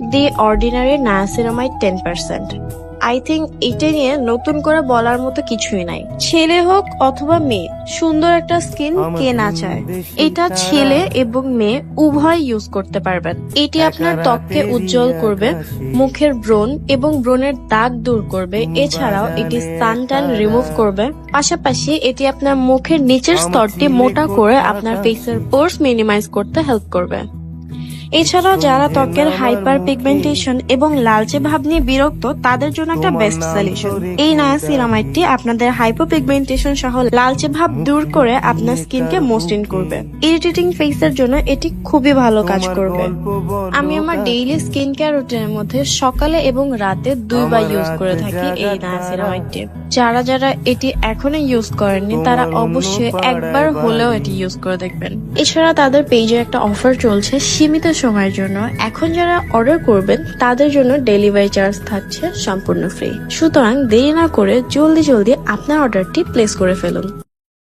The ordinary niacinamide ten percent I think এটা নিয়ে নতুন করে বলার মতো কিছুই নাই। ছেলে হোক অথবা মেয়ে সুন্দর একটা স্কিন কে না চায়। এটা ছেলে এবং মেয়ে উভয় ইউজ করতে পারবেন। এটি আপনার ত্বককে উজ্জ্বল করবে মুখের ব্রণ এবং ব্রণের দাগ দূর করবে। এছাড়াও এটি সান ট্যান রিমুভ করবে। পাশাপাশি এটি আপনার মুখের নিচের স্তরটি মোটা করে আপনার ফেসের পোর্স মিনিমাইজ করতে হেল্প করবে। এছাড়াও যারা ত্বকের হাইপার পিগমেন্টেশন এবং লালচে ভাব নিয়ে বিরক্ত তাদের জন্য একটা বেস্ট সলিউশন এই নায়াসিনামাইডটি আপনাদের হাইপার পিগমেন্টেশন সহ লালচে ভাব দূর করে আপনার স্কিনকে মসৃণ করবে। ইরিটেটিং ফেসের জন্য এটি খুবই ভালো কাজ করবে। আমি আমার ডেইলি স্কিন কেয়ার রুটিনের মধ্যে সকালে এবং রাতে দুইবার ইউজ করে থাকি এই নায়াসিনামাইডটি যারা যারা এটি এখনও ইউজ করেননি তারা অবশ্যই একবার হলেও এটি ইউজ করে দেখবেন। এছাড়া তাদের পেজে একটা অফার চলছে সীমিত সময়ের জন্য এখন যারা অর্ডার করবেন, তাদের জন্য ডেলিভারি চার্জ থাকছে সম্পূর্ণ ফ্রি সুতরাং দেরি না করে জলদি জলদি আপনার অর্ডারটি প্লেস করে ফেলুন।